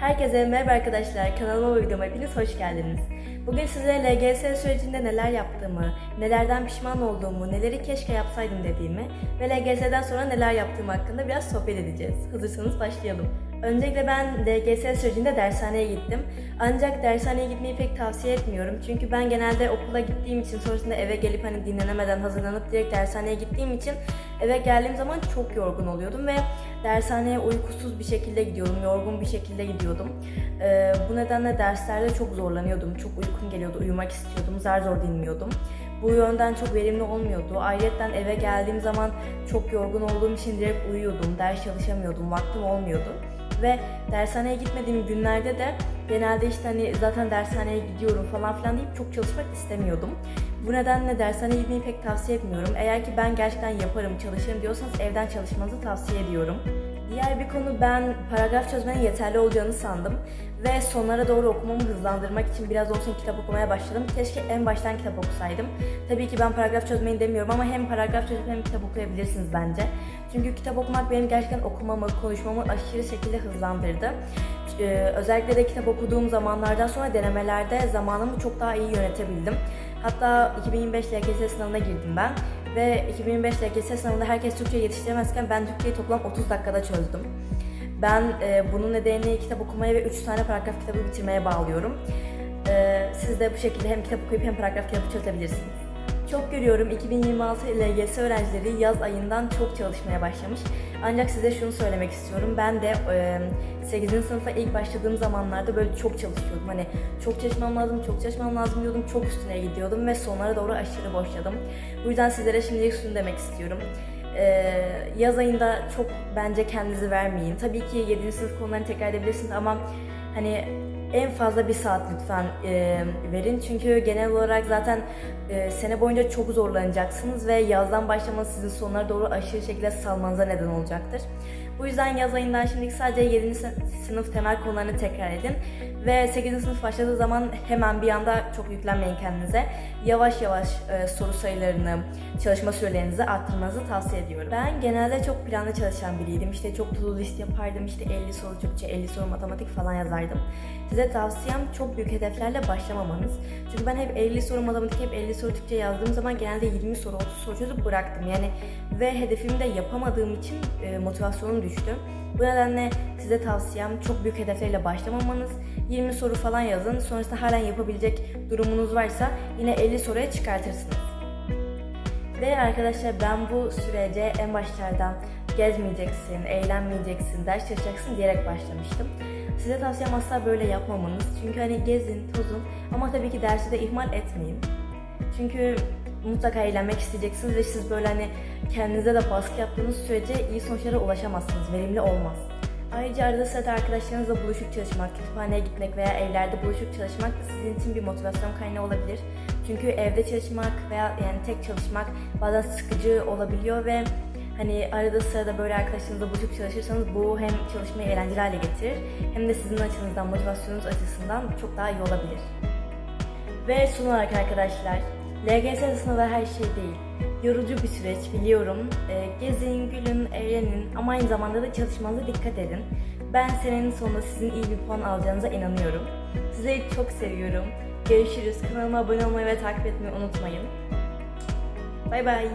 Herkese merhaba arkadaşlar. Kanalıma ve videoma hepiniz hoş geldiniz. Bugün size LGS sürecinde neler yaptığımı, nelerden pişman olduğumu, neleri keşke yapsaydım dediğimi ve LGS'den sonra neler yaptığım hakkında biraz sohbet edeceğiz. Hazırsanız başlayalım. Öncelikle ben LGS sürecinde dershaneye gittim. Ancak dershaneye gitmeyi pek tavsiye etmiyorum. Çünkü ben genelde okula gittiğim için sonrasında eve gelip hani dinlenemeden hazırlanıp direkt dershaneye gittiğim için eve geldiğim zaman çok yorgun oluyordum ve dershaneye uykusuz bir şekilde gidiyordum, yorgun bir şekilde gidiyordum. Ee, bu nedenle derslerde çok zorlanıyordum, çok uykum geliyordu, uyumak istiyordum, zar zor dinliyordum. Bu yönden çok verimli olmuyordu. Ayrıca eve geldiğim zaman çok yorgun olduğum için direkt uyuyordum, ders çalışamıyordum, vaktim olmuyordu. Ve dershaneye gitmediğim günlerde de genelde işte hani zaten dershaneye gidiyorum falan filan deyip çok çalışmak istemiyordum. Bu nedenle dershaneye gitmeyi pek tavsiye etmiyorum. Eğer ki ben gerçekten yaparım, çalışırım diyorsanız evden çalışmanızı tavsiye ediyorum. Diğer bir konu ben paragraf çözmenin yeterli olacağını sandım ve sonlara doğru okumamı hızlandırmak için biraz olsun kitap okumaya başladım. Keşke en baştan kitap okusaydım. Tabii ki ben paragraf çözmeyi demiyorum ama hem paragraf çözüp hem kitap okuyabilirsiniz bence. Çünkü kitap okumak benim gerçekten okumamı, konuşmamı aşırı şekilde hızlandırdı. Ee, özellikle de kitap okuduğum zamanlardan sonra denemelerde zamanımı çok daha iyi yönetebildim. Hatta 2025 LGS sınavına girdim ben ve 2025 LGS sınavında herkes Türkçe yetiştiremezken ben Türkçeyi toplam 30 dakikada çözdüm. Ben e, bunun nedenini kitap okumaya ve 3 tane paragraf kitabı bitirmeye bağlıyorum. E, siz de bu şekilde hem kitap okuyup hem paragraf kitabı çözebilirsiniz. Çok görüyorum 2026 LGS öğrencileri yaz ayından çok çalışmaya başlamış. Ancak size şunu söylemek istiyorum. Ben de e, 8. sınıfa ilk başladığım zamanlarda böyle çok çalışıyordum. Hani çok çalışmam lazım, çok çalışmam lazım diyordum. Çok üstüne gidiyordum ve sonlara doğru aşırı boşladım. Bu yüzden sizlere şimdilik şunu demek istiyorum. Ee, yaz ayında çok bence kendinizi vermeyin. Tabii ki 7. sınıf konularını tekrar edebilirsiniz ama hani en fazla bir saat lütfen e, verin. Çünkü genel olarak zaten e, sene boyunca çok zorlanacaksınız ve yazdan başlamanız sizin sonlara doğru aşırı şekilde salmanıza neden olacaktır. Bu yüzden yaz ayından şimdilik sadece 7. sınıf temel konularını tekrar edin. Ve 8. sınıf başladığı zaman hemen bir anda çok yüklenmeyin kendinize. Yavaş yavaş e, soru sayılarını, çalışma sürelerinizi arttırmanızı tavsiye ediyorum. Ben genelde çok planlı çalışan biriydim. İşte çok to-do list yapardım. İşte 50 soru Türkçe, 50 soru matematik falan yazardım. Size tavsiyem çok büyük hedeflerle başlamamanız. Çünkü ben hep 50 soru matematik, hep 50 soru Türkçe yazdığım zaman genelde 20 soru, 30 soru çözüp bıraktım. Yani ve hedefimi de yapamadığım için e, motivasyonum düştü. Bu nedenle size tavsiyem çok büyük hedeflerle başlamamanız. 20 soru falan yazın. Sonrasında halen yapabilecek durumunuz varsa yine 50 soruya çıkartırsınız. Ve arkadaşlar ben bu sürece en başlardan gezmeyeceksin, eğlenmeyeceksin, ders çalışacaksın diyerek başlamıştım. Size tavsiyem asla böyle yapmamanız. Çünkü hani gezin, tozun ama tabii ki dersi de ihmal etmeyin. Çünkü mutlaka eğlenmek isteyeceksiniz ve siz böyle hani kendinize de baskı yaptığınız sürece iyi sonuçlara ulaşamazsınız, verimli olmaz. Ayrıca arada sırada arkadaşlarınızla buluşup çalışmak, kütüphaneye gitmek veya evlerde buluşup çalışmak sizin için bir motivasyon kaynağı olabilir. Çünkü evde çalışmak veya yani tek çalışmak bazen sıkıcı olabiliyor ve hani arada sırada böyle arkadaşlarınızla buluşup çalışırsanız bu hem çalışmayı eğlenceli hale getirir hem de sizin açınızdan, motivasyonunuz açısından çok daha iyi olabilir. Ve son olarak arkadaşlar, LGS sınavı her şey değil. Yorucu bir süreç biliyorum. Ee, gezin, gülün, eğlenin ama aynı zamanda da çalışmanıza dikkat edin. Ben senenin sonunda sizin iyi bir puan alacağınıza inanıyorum. Sizleri çok seviyorum. Görüşürüz. Kanalıma abone olmayı ve takip etmeyi unutmayın. Bay bay.